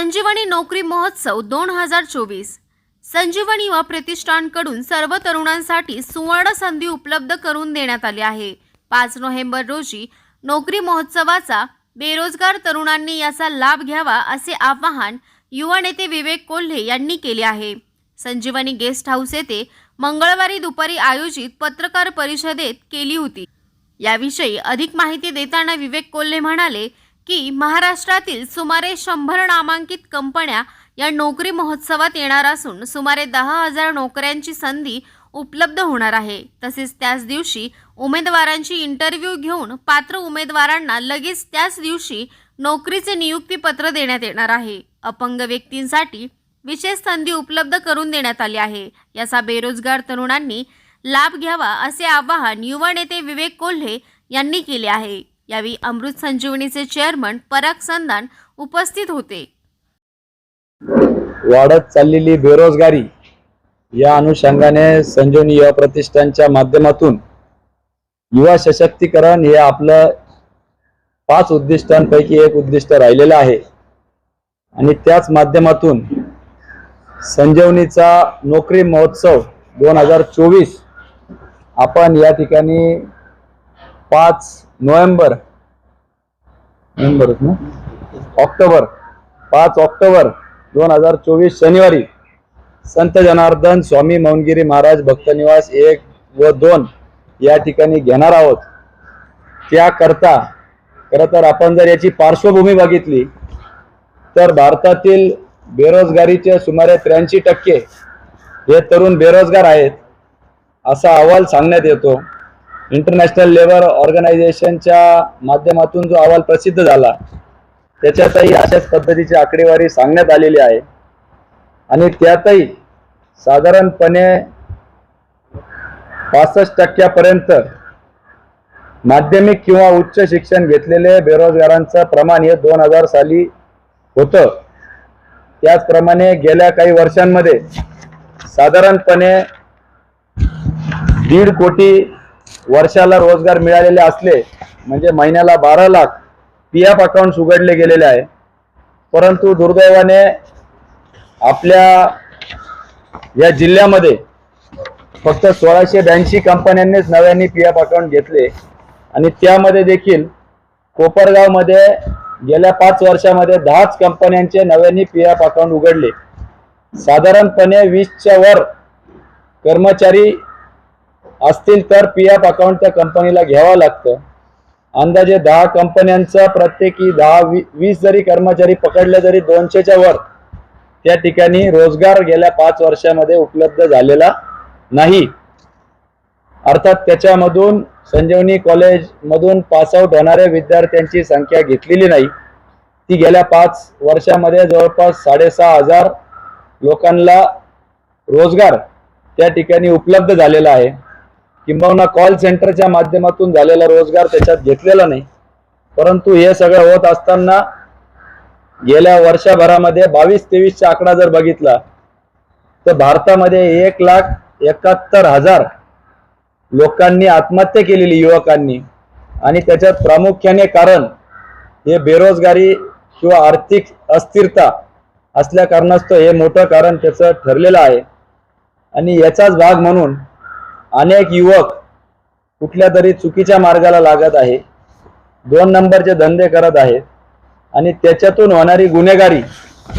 संजीवनी नोकरी महोत्सव दोन हजार चोवीस. संजीवनी व प्रतिष्ठानकडून सर्व तरुणांसाठी सुवर्ण संधी उपलब्ध करून देण्यात आली आहे. पाच नोव्हेंबर रोजी नोकरी महोत्सवाचा बेरोजगार तरुणांनी याचा लाभ घ्यावा असे आवाहन युवा नेते विवेक कोल्हे यांनी केले आहे. संजीवनी गेस्ट हाऊस येथे मंगळवारी दुपारी आयोजित पत्रकार परिषदेत केली होती. याविषयी अधिक माहिती देताना विवेक कोल्हे म्हणाले की महाराष्ट्रातील सुमारे शंभर नामांकित कंपन्या या नोकरी महोत्सवात येणार असून सुमारे दहा हजार नोकऱ्यांची संधी उपलब्ध होणार आहे. तसेच त्याच दिवशी उमेदवारांची इंटरव्ह्यू घेऊन पात्र उमेदवारांना लगेच त्याच दिवशी नोकरीचे नियुक्तीपत्र देण्यात येणार आहे. अपंग व्यक्तींसाठी विशेष संधी उपलब्ध करून देण्यात आली आहे. याचा बेरोजगार तरुणांनी लाभ घ्यावा असे आवाहन युवा नेते विवेक कोल्हे यांनी केले आहे. यावेळी अमृत संजीवनीचे चेअरमन पराग संदान उपस्थित होते. वाढत चाललेली बेरोजगारी या अनुषंगाने संजीवनी युवा प्रतिष्ठानच्या माध्यमातून युवा सशक्तीकरण हे आपलं पाच उद्दिष्टांपैकी एक उद्दिष्ट राहिलेलं आहे. आणि त्याच माध्यमातून संजीवनीचा नोकरी महोत्सव दोन हजार चोवीस आपण या ठिकाणी पाच नोव्हेंबर. नोव्हेंबर ना? ऑक्टोबर. पाच ऑक्टोबर दोन हजार चोवीस शनिवारी संत जनार्दन स्वामी मौनगिरी महाराज भक्तनिवास एक व दोन या ठिकाणी घेणार आहोत. त्याकरता खरं तर आपण जर याची पार्श्वभूमी बघितली तर भारतातील बेरोजगारीचे सुमारे त्र्याऐंशी टक्के हे तरुण बेरोजगार आहेत असा अहवाल सांगण्यात येतो. इंटरनॅशनल लेबर ऑर्गनायझेशनच्या माध्यमातून जो अहवाल प्रसिद्ध झाला त्याच्यातही अशाच पद्धतीची आकडेवारी सांगण्यात आलेली आहे. आणि त्यातही साधारणपणे पासष्ट टक्क्यापर्यंत माध्यमिक किंवा उच्च शिक्षण घेतलेले बेरोजगारांचं प्रमाण हे दोन हजार साली होतं. त्याचप्रमाणे गेल्या काही वर्षांमध्ये साधारणपणे दीड कोटी वर्षाला रोजगार मिळालेले असले म्हणजे महिन्याला बारा लाख पी एफ अकाउंट्स उघडले गेलेले आहे. परंतु दुर्दैवाने आपल्या या जिल्ह्यामध्ये फक्त सोळाशे ब्याऐंशी कंपन्यांनीच नव्याने पी एफ अकाउंट घेतले. आणि त्यामध्ये देखील कोपरगावमध्ये गेल्या पाच वर्षामध्ये दहाच कंपन्यांचे नव्याने पी एफ अकाउंट उघडले. साधारणपणे वीसच्या वर कर्मचारी असतील तर पी एफ अकाउंट त्या कंपनीला घ्यावं लागतं. अंदाजे दहा कंपन्यांचा प्रत्येकी दहा वी वीस जरी कर्मचारी पकडले जरी दोनशेच्या वर त्या ठिकाणी रोजगार गेल्या पाच वर्षामध्ये उपलब्ध झालेला नाही. अर्थात त्याच्यामधून संजीवनी कॉलेजमधून पासआउट होणाऱ्या विद्यार्थ्यांची संख्या घेतलेली नाही. ती गेल्या पाच वर्षामध्ये जवळपास साडेसहा हजार लोकांना रोजगार त्या ठिकाणी उपलब्ध झालेला आहे. किंबहुना कॉल सेंटरच्या माध्यमातून झालेला रोजगार त्याच्यात घेतलेला नाही. परंतु हे सगळं होत असताना गेल्या वर्षभरामध्ये बावीस तेवीसचा आकडा जर बघितला तर भारतामध्ये एक लाख एकाहत्तर हजार लोकांनी आत्महत्या केलेली युवकांनी. आणि त्याच्यात प्रामुख्याने कारण हे बेरोजगारी किंवा आर्थिक अस्थिरता असल्या कारणास्तव हे मोठं कारण त्याचं ठरलेलं आहे. आणि याचाच भाग म्हणून अनेक युवक कुठल्या तरी चुकीच्या मार्गाला लागत आहे दोन नंबरचे धंदे करत आहेत आणि त्याच्यातून होणारी गुन्हेगारी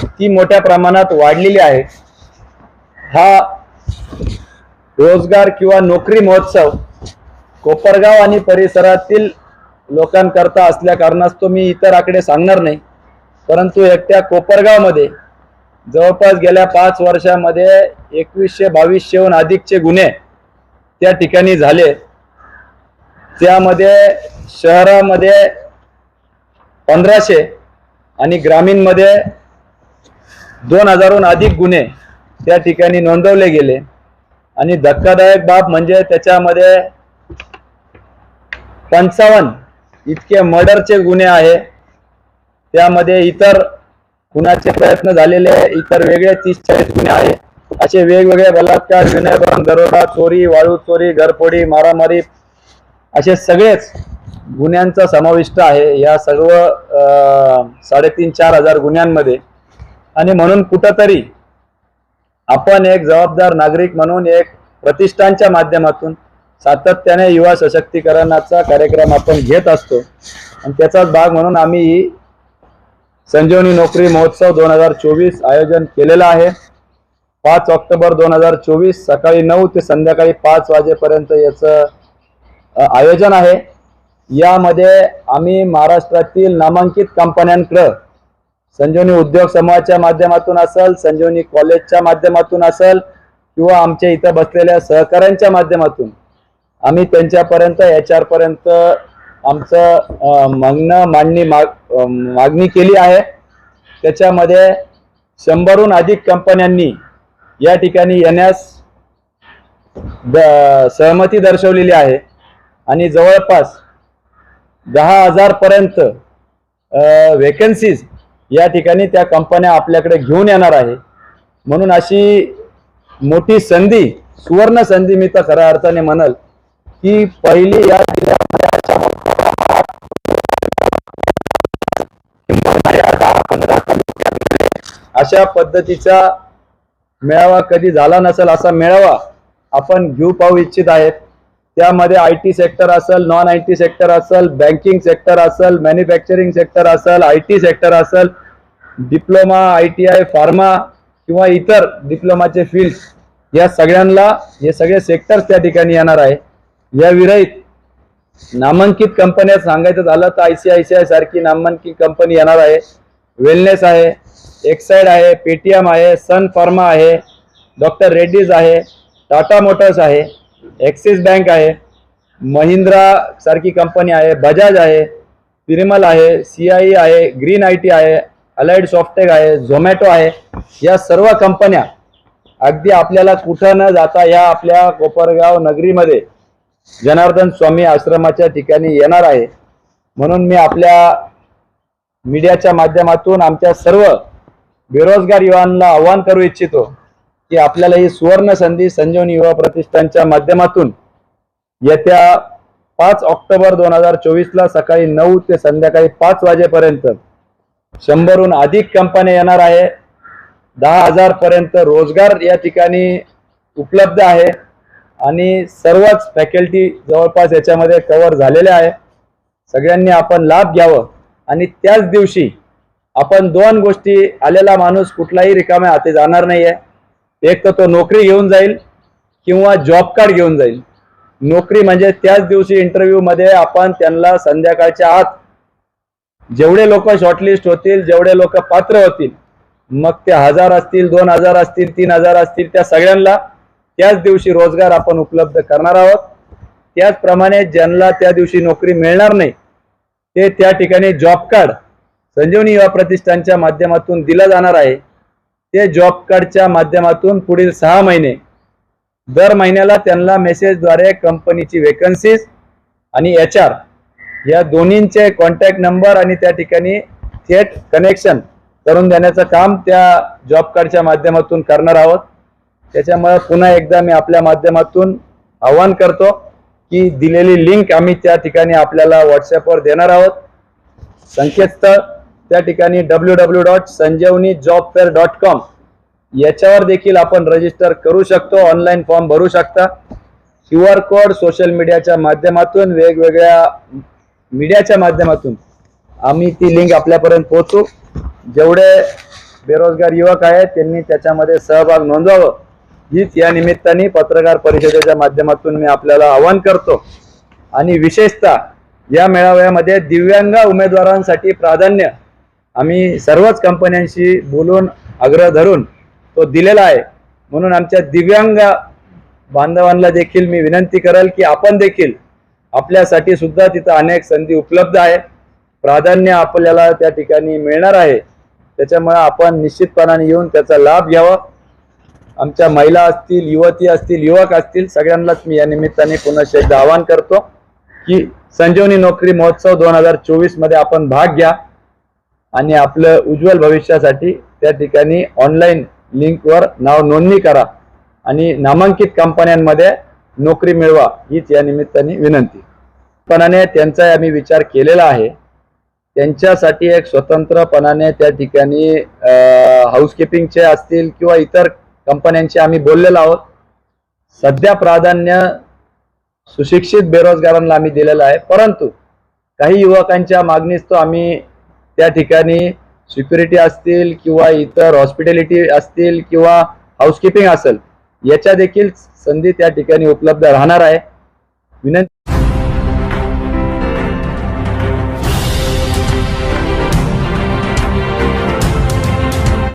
ती मोठ्या प्रमाणात वाढलेली आहे. हा रोजगार किंवा नोकरी महोत्सव कोपरगाव आणि परिसरातील लोकांकरता असल्या कारणास्तव मी इतर आकडे सांगणार नाही परंतु एकट्या कोपरगावमध्ये जवळपास गेल्या पाच वर्षामध्ये एकवीसशे बावीसशेहून अधिकचे गुन्हे त्या ठिकाणी झाले. त्यामध्ये शहरामध्ये पंधराशे आणि ग्रामीणमध्ये दोन हजारहून अधिक गुन्हे त्या ठिकाणी नोंदवले गेले. आणि धक्कादायक बाब म्हणजे त्याच्यामध्ये पंचावन्न इतके मर्डरचे गुन्हे आहे. त्यामध्ये इतर खुनाचे प्रयत्न झालेले इतर वेगळे तीस चाळीस गुन्हे आहे. असे वेगवेगळे बलात्कार विनयभंग दरोडा चोरी वाळू चोरी घरफोडी मारामारी असे सगळेच गुन्ह्यांचा समाविष्ट आहे. या सर्व अं, साडेतीन चार हजार गुन्ह्यांमध्ये. आणि म्हणून कुठंतरी आपण एक जबाबदार नागरिक म्हणून एक प्रतिष्ठानच्या माध्यमातून सातत्याने युवा सशक्तीकरणाचा कार्यक्रम आपण घेत असतो. आणि त्याचाच भाग म्हणून आम्ही संजीवनी नोकरी महोत्सव दोन हजार चोवीस आयोजन केलेलं आहे. पाच ऑक्टोबर दोन हजार चोवीस सकाळी नऊ ते संध्याकाळी पाच वाजेपर्यंत याचं आयोजन आहे. यामध्ये आम्ही महाराष्ट्रातील नामांकित कंपन्यांकडं संजीवनी उद्योग समूहाच्या माध्यमातून असेल संजीवनी कॉलेजच्या माध्यमातून असेल किंवा आमच्या इथं बसलेल्या सहकाऱ्यांच्या माध्यमातून आम्ही त्यांच्यापर्यंत एच आरपर्यंत आमचं मागणं मांडणी माग मागणी केली आहे. त्याच्यामध्ये शंभरहून अधिक कंपन्यांनी या ठिकाणी येण्यास द- सहमती दर्शवलेली आहे. आणि जवळपास दहा हजारपर्यंत व्हेकन्सीज वेकन्सीज या ठिकाणी त्या कंपन्या आपल्याकडे घेऊन येणार आहे. म्हणून अशी मोठी संधी सुवर्ण संधी मी तर खऱ्या अर्थाने म्हणल की पहिली या जिल्ह्यामध्ये अशा अशा पद्धतीचा मेळावा कधी झाला नसेल असा मेळावा आपण घेऊ पाहू इच्छित आहेत. त्यामध्ये आय टी सेक्टर असेल नॉन आय टी सेक्टर असेल बँकिंग सेक्टर असेल मॅन्युफॅक्चरिंग सेक्टर असेल आय टी सेक्टर असेल diploma I T I pharma किंवा इतर डिप्लोमाचे फील्ड या सगळ्यांना हे सगळे सेक्टर्स त्या ठिकाणी येणार आहे. या विरहित नामांकित कंपन्या सांगायचं झालं तर I C I C I सारखी नामांकित कंपनी येणार आहे. वेलनेस आहे. एक्साईड आहे पेटीएम आहे सन फार्मा आहे डॉक्टर रेड्डीज आहे टाटा मोटर्स आहे ॲक्सिस बँक आहे महिंद्रा सारखी कंपनी आहे बजाज आहे पिरिमल आहे सी आय आहे ग्रीन आय टी आहे अलाइड सॉफ्टेक आहे झोमॅटो आहे. या सर्व कंपन्या अगदी आपल्याला कुठं न जाता या आपल्या कोपरगाव नगरीमध्ये जनार्दन स्वामी आश्रमाच्या ठिकाणी येणार आहे. म्हणून मी आपल्या मीडियाच्या माध्यमातून आमच्या सर्व बेरोजगार युवांना आवाहन करू इच्छितो की आपल्याला ही सुवर्ण संधी संजीवनी युवा प्रतिष्ठानच्या माध्यमातून येत्या पाच ऑक्टोबर दोन हजार चोवीसला सकाळी नऊ ते संध्याकाळी पाच वाजेपर्यंत शंभरहून अधिक कंपन्या येणार आहे. दहा हजार पर्यंत रोजगार या ठिकाणी उपलब्ध आहे. आणि सर्वच फॅकल्टी जवळपास याच्यामध्ये कव्हर झालेल्या आहे. सगळ्यांनी आपण लाभ घ्यावं आणि त्याच दिवशी आपण दोन गोष्टी आलेला माणूस कुठलाही रिकाम्या हाती जाणार नाहीये. एक तर तो नोकरी घेऊन जाईल किंवा जॉब कार्ड घेऊन जाईल. नोकरी म्हणजे त्याच दिवशी इंटरव्ह्यूमध्ये आपण त्यांना संध्याकाळच्या आत जेवढे लोक शॉर्टलिस्ट होतील जेवढे लोक पात्र होतील मग ते हजार असतील दोन हजार असतील तीन हजार असतील त्या सगळ्यांना त्याच दिवशी रोजगार आपण उपलब्ध करणार आहोत. त्याचप्रमाणे ज्यांना त्या दिवशी नोकरी मिळणार नाही ते त्या ठिकाणी जॉब कार्ड संजीवनी युवा प्रतिष्ठानच्या माध्यमातून दिला जाणार आहे. ते जॉब कार्डच्या माध्यमातून पुढील सहा महिने दर महिन्याला त्यांना मेसेजद्वारे कंपनीची वेकन्सीज आणि एच आर या दोन्हींचे कॉन्टॅक्ट नंबर आणि त्या ठिकाणी थेट कनेक्शन करून देण्याचं काम त्या जॉब कार्डच्या माध्यमातून करणार आहोत. त्याच्यामुळे पुन्हा एकदा मी आपल्या माध्यमातून आवाहन करतो की दिलेली लिंक आम्ही त्या ठिकाणी आपल्याला व्हॉट्सअपवर देणार आहोत. संकेतस्थळ त्या ठिकाणी W W dot Sanjivani job fair dot com याच्यावर देखील आपण रजिस्टर करू शकतो ऑनलाईन फॉर्म भरू शकता. क्यू आर कोड सोशल मीडियाच्या माध्यमातून वेगवेगळ्या मीडियाच्या माध्यमातून आम्ही ती लिंक आपल्यापर्यंत पोहोचू. जेवढे बेरोजगार युवक आहेत त्यांनी त्याच्यामध्ये सहभाग नोंदवावं. हीच या निमित्ताने पत्रकार परिषदेच्या माध्यमातून मी आपल्याला आवाहन करतो. आणि विशेषतः या मेळाव्यामध्ये दिव्यांग उमेदवारांसाठी प्राधान्य आम्ही सर्वच कंपन्यांशी बोलून आग्रह धरून तो दिलेला आहे. म्हणून आमच्या दिव्यांग बांधवांना देखील मी विनंती करेल की आपण देखील आपल्यासाठी सुद्धा तिथं अनेक संधी उपलब्ध आहे. प्राधान्य आपल्याला त्या ठिकाणी मिळणार आहे. त्याच्यामुळे आपण निश्चितपणाने येऊन त्याचा लाभ घ्यावा. आमच्या महिला असतील युवती असतील युवक असतील सगळ्यांनाच मी या निमित्ताने पुन्हा एकदा आवाहन करतो की संजीवनी नोकरी महोत्सव दोन हजार चोवीसमध्ये आपण भाग घ्या. आणि आपलं उज्ज्वल भविष्यासाठी त्या ठिकाणी ऑनलाईन लिंकवर नाव नोंदणी करा आणि नामांकित कंपन्यांमध्ये नोकरी मिळवा हीच या निमित्ताने विनंती. पणाने त्यांचा आम्ही विचार केलेला आहे. त्यांच्यासाठी एक स्वतंत्रपणाने त्या ठिकाणी हाऊसकीपिंगचे असतील किंवा इतर कंपन्यांचे आम्ही बोललेलो आहोत. सध्या प्राधान्य सुशिक्षित बेरोजगारांना आम्ही दिलेलं आहे. परंतु काही युवकांच्या मागणीस तो आम्ही त्या ठिकाणी सिक्युरिटी असतील किंवा इतर हॉस्पिटॅलिटी असतील किंवा हाऊसकीपिंग असेल याच्या देखील संधी त्या ठिकाणी उपलब्ध राहणार आहे. विनंती